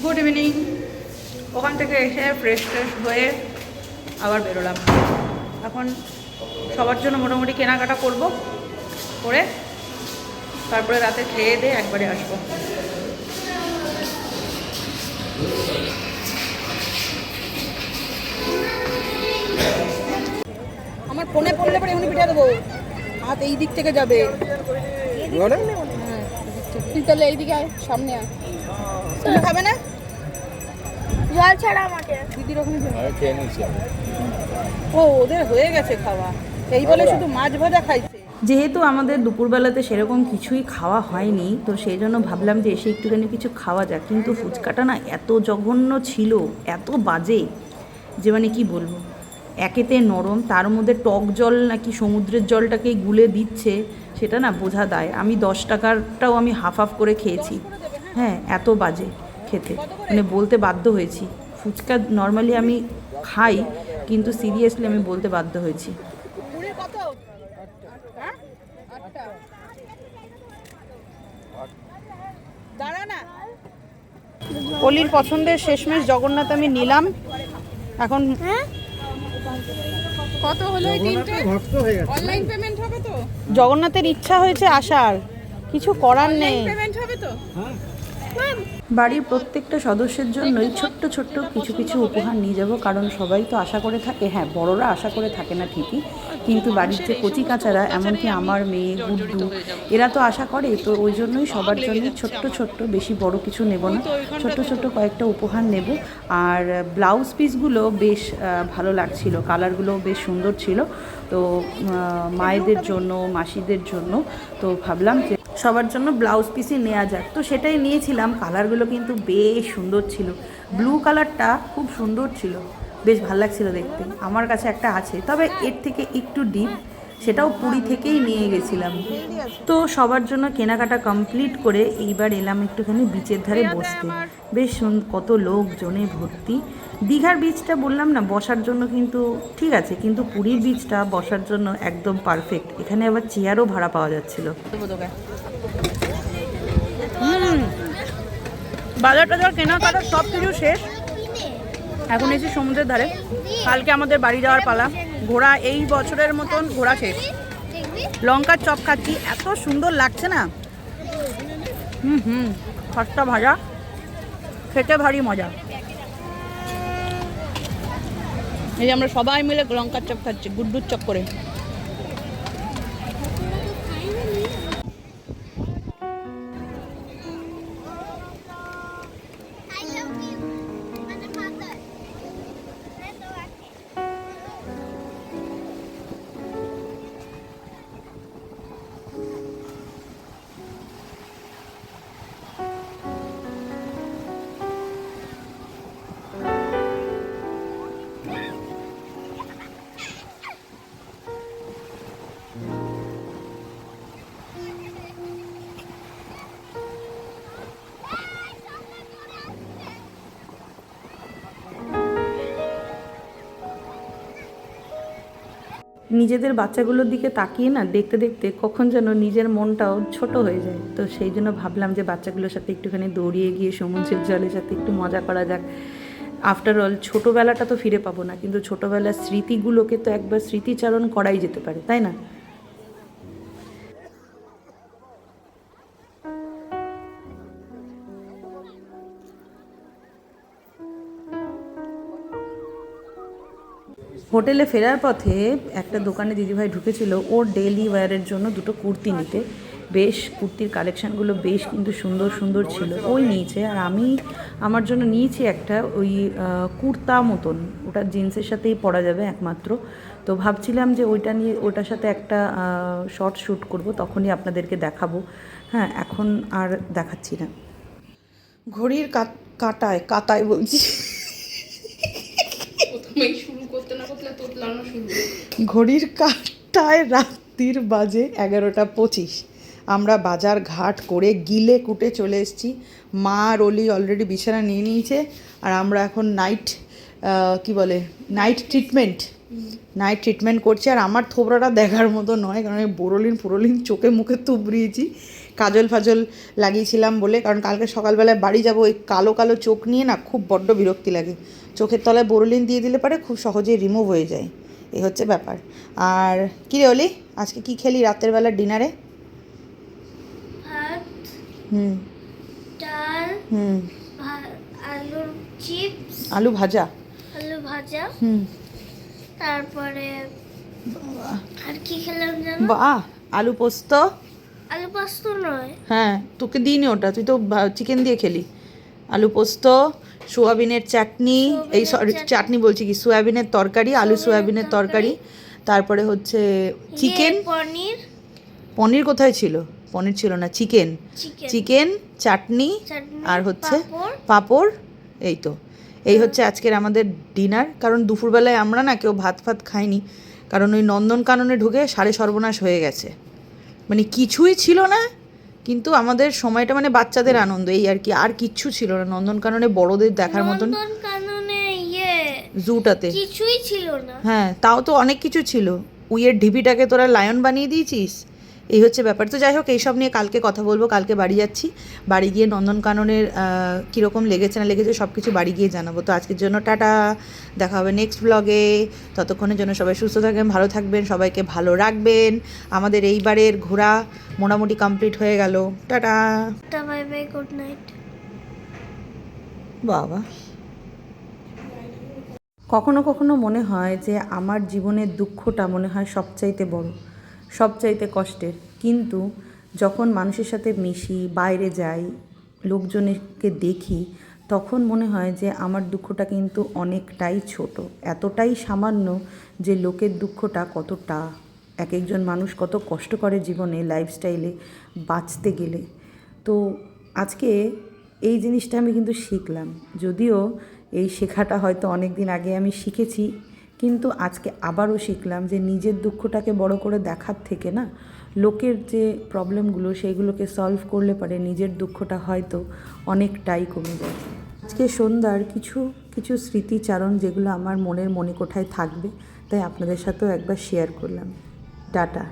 Good evening ওখান থেকে এসে ফ্রেশ ফ্রেশ হয়ে আবার বেরোলাম। এখন সবার জন্য মোটামুটি কেনাকাটা করব করে তারপরে রাতে খেয়ে দিয়ে একবারে আসব। আমার ফোনে পড়লে পরে এমনি পিঠা দেবো। হাত এই দিক থেকে যাবে। হ্যাঁ তুই তাহলে এইদিকে আয় সামনে আয়। তুমি খাবে না? জল ছাড়া আমাকে। দিদির ওখানে যাবে। খেয়ে ও ওদের হয়ে গেছে খাওয়া। এই বলে শুধু মাছ ভাজা খাইছে। যেহেতু আমাদের দুপুরবেলাতে সেরকম কিছুই খাওয়া হয়নি তো সেই জন্য ভাবলাম যে এসে একটুখানি কিছু খাওয়া যাক। কিন্তু ফুচকাটা না এত জঘন্য ছিল এত বাজে যে মানে কি বলব? একেতে নরম তার মধ্যে টক জল নাকি সমুদ্রের জলটাকে গুলে দিচ্ছে সেটা না বোঝা দায়। আমি দশ টাকারটাও আমি হাফ হাফ করে খেয়েছি। হ্যাঁ এত বাজে খেতে। মানে বলতে বাধ্য হয়েছি। ফুচকা নর্মালি আমি খাই কিন্তু সিরিয়াসলি আমি বলতে বাধ্য হয়েছি। হ্যাঁ অলির পছন্দের শেষমেশ জগন্নাথ আমি নিলাম। এখন কত হলো হয়ে অনলাইন পেমেন্ট হবে তো? জগন্নাথের ইচ্ছা হয়েছে আসার। কিছু করার নেই। পেমেন্ট হবে তো? বাড়ির প্রত্যেকটা সদস্যের জন্যই ছোট্ট ছোট্ট কিছু কিছু উপহার নিয়ে যাব, কারণ সবাই তো আশা করে থাকে হ্যাঁ বড়রা আশা করে থাকে না ঠিকই, কিন্তু বাড়ির যে কচি কাচারা, এমনকি আমার মেয়ে, গুড্ডু, এরা তো আশা করে, তো ওই জন্যই সবার জন্য ছোট্ট ছোট্ট বেশি বড় কিছু নেব না, ছোট্ট ছোট্ট কয়েকটা উপহার নেব, আর ব্লাউজ পিসগুলো বেশ ভালো লাগছিল কালারগুলো বেশ সুন্দর ছিল, তো মায়েদের জন্য, মাসিদের জন্য, তো ভাবলাম যে সবার জন্য ব্লাউজ পিসই নেওয়া যাক। তো সেটাই নিয়েছিলাম, কালারগুলো কিন্তু বেশ সুন্দর ছিল। ব্লু কালারটা খুব সুন্দর ছিল। বেশ ভালো লাগছিল দেখতে। আমার কাছে একটা আছে। তবে এর থেকে একটু ডিপ সেটাও পুরী থেকেই নিয়ে গেছিলাম। তো সবার জন্য কেনাকাটা কমপ্লিট করে এইবার এলাম একটুখানি বিচের ধারে বসতে। বেশ কত লোকজনে ভর্তি। দীঘার বীচটা বললাম না, বসার জন্য কিন্তু ঠিক আছে, কিন্তু পুরীর বীচটা বসার জন্য একদম পারফেক্ট এখানে আবার চেয়ারও ভাড়া পাওয়া যাচ্ছিল। বাজার টাজার কেনাকাটা সব কিছু শেষ। এখন এসে সমুদ্রের ধারে। কালকে আমাদের বাড়ি যাওয়ার পালা। ঘোড়া এই বছরের মতন ঘোড়া শেষ। লঙ্কার চপ খাচ্ছি, এত সুন্দর লাগছে না? হুম হুম খরচা ভাজা, খেতে ভারী মজা। এই যে আমরা সবাই মিলে লঙ্কার চপ খাচ্ছি, গুড্ডুর চপ করে। নিজেদের বাচ্চাগুলোর দিকে তাকিয়ে না দেখতে দেখতে কখন যেন নিজের মনটাও ছোট হয়ে যায়। তো সেই জন্য ভাবলাম যে বাচ্চাগুলোর সাথে একটুখানি দৌড়িয়ে গিয়ে সমুদ্রের জলের সাথে একটু মজা করা যাক। আফটার অল ছোটোবেলাটা তো ফিরে পাবো না, কিন্তু ছোটোবেলার স্মৃতিগুলোকে তো একবার স্মৃতিচারণ করাই যেতে পারে, তাই না? হোটেলে ফেরার পথে একটা দোকানে দিদিভাই ঢুকেছিল ওর ডেলি ওয়্যারের জন্য দুটো কুর্তি নিতে। বেশ কুর্তির কালেকশানগুলো বেশ কিন্তু সুন্দর সুন্দর ছিল। ওই নিয়েছে আর আমি আমার জন্য নিয়েছি একটা ওই কুর্তা মতন। ওটা জিন্সের সাথেই পরা যাবে একমাত্র। তো ভাবছিলাম যে ওইটা নিয়ে ওটার সাথে একটা শর্ট শ্যুট করব তখনই আপনাদেরকে দেখাবো। হ্যাঁ এখন আর দেখাচ্ছি না। ঘড়ির কাটায় কাটায় বলছি। ঘড়ির কাঁটায় রাত্রির বাজে এগারোটা পঁচিশ। আমরা বাজার ঘাট করে গিলে কুটে চলে এসেছি। মা আর অলি অলরেডি বিছানা নিয়ে নিয়েছে আর আমরা এখন নাইট কি বলে নাইট ট্রিটমেন্ট নাইট ট্রিটমেন্ট করছি আর আমার থোবরাটা দেখার মতো নয় কারণ আমি বোরোলিন ফুরোলিন চোখে মুখে তুবড়িয়েছি। কাজল ফাজল লাগিয়েছিলাম বলে কারণ কালকে সকালবেলায় বাড়ি যাব ওই কালো কালো চোখ নিয়ে না খুব বড্ড বিরক্তি লাগে। চোখের তলায় বোরোলিন দিয়ে দিলে পারে খুব সহজেই রিমুভ হয়ে যায়। এই হচ্ছে ব্যাপার। আর কী রে অলি আজকে কি খেলি রাতের বেলা ডিনারে? হুম। ডাল হুম। আলুর চিপস আলু ভাজা? আলু ভাজা। হুম। তারপরে আর কি খেলাম জানো? বাহ আলু পোস্ত আলু পোস্ত নয়। হ্যাঁ তোকে দিইনি ওটা। তুই তো চিকেন দিয়ে খেলি। আলু পোস্ত সোয়াবিনের চাটনি এই সরি চাটনি। বলছি কি? সোয়াবিনের তরকারি আলু সোয়াবিনের তরকারি। তারপরে হচ্ছে চিকেন পনির। পনির কোথায় ছিল? পনির ছিল না চিকেন চিকেন চাটনি আর হচ্ছে পাঁপড়। পাঁপড় এই তো। এই হচ্ছে আজকের আমাদের ডিনার কারণ দুপুরবেলায় আমরা না কেউ ভাত ফাত খাইনি। কারণ ওই নন্দনকাননে ঢুকে সাড়ে সর্বনাশ হয়ে গেছে। মানে কিছুই ছিল না কিন্তু আমাদের সময়টা মানে বাচ্চাদের আনন্দ এই আর কি আর কিচ্ছু ছিল না। নন্দনকাননে বড়দের দেখার মতন ইয়ে জুটাতে। কিছুই ছিল না। হ্যাঁ তাও তো অনেক কিছু ছিল। উইয়ের ঢিবিটাকে তোরা লায়ন বানিয়ে দিয়েছিস? এই হচ্ছে ব্যাপার। তো যাই হোক এইসব নিয়ে কালকে কথা বলব কালকে বাড়ি যাচ্ছি। বাড়ি গিয়ে নন্দনকাননের কীরকম লেগেছে না লেগেছে সব কিছু বাড়ি গিয়ে জানাব। তো আজকের জন্য টাটা দেখা হবে নেক্সট ব্লগে ততক্ষণের জন্য সবাই সুস্থ থাকবেন ভালো থাকবেন সবাইকে ভালো রাখবেন। আমাদের এইবারের ঘোরা মোটামুটি কমপ্লিট হয়ে গেল। Ta ta. Bye bye good night বাবা। কখনো কখনো মনে হয় যে আমার জীবনের দুঃখটা মনে হয় সবচাইতে বড়। সবচাইতে কষ্টের। কিন্তু যখন মানুষের সাথে মিশি, বাইরে যাই, লোকজনকে দেখি, তখন মনে হয় যে আমার দুঃখটা কিন্তু অনেকটাই ছোট। এতটাই সামান্য যে লোকের দুঃখটা কতটা, এক একজন মানুষ কত কষ্ট করে জীবনে লাইফস্টাইলে বাঁচতে গেলে। তো আজকে এই জিনিসটা আমি কিন্তু শিখলাম। যদিও এই শেখাটা হয়তো অনেক দিন আগে আমি শিখেছি কিন্তু আজকে আবারও শিখলাম যে নিজের দুঃখটাকে বড় করে দেখার থেকে না, লোকের যে প্রবলেমগুলো সেইগুলোকে সলভ করলে পারে নিজের দুঃখটা হয়তো অনেকটাই কমে যায়। আজকে সন্ধ্যার কিছু কিছু স্মৃতিচারণ যেগুলো আমার মনের মনে কোঠায় থাকবে, তাই আপনাদের সাথেও একবার শেয়ার করলাম। টাটা।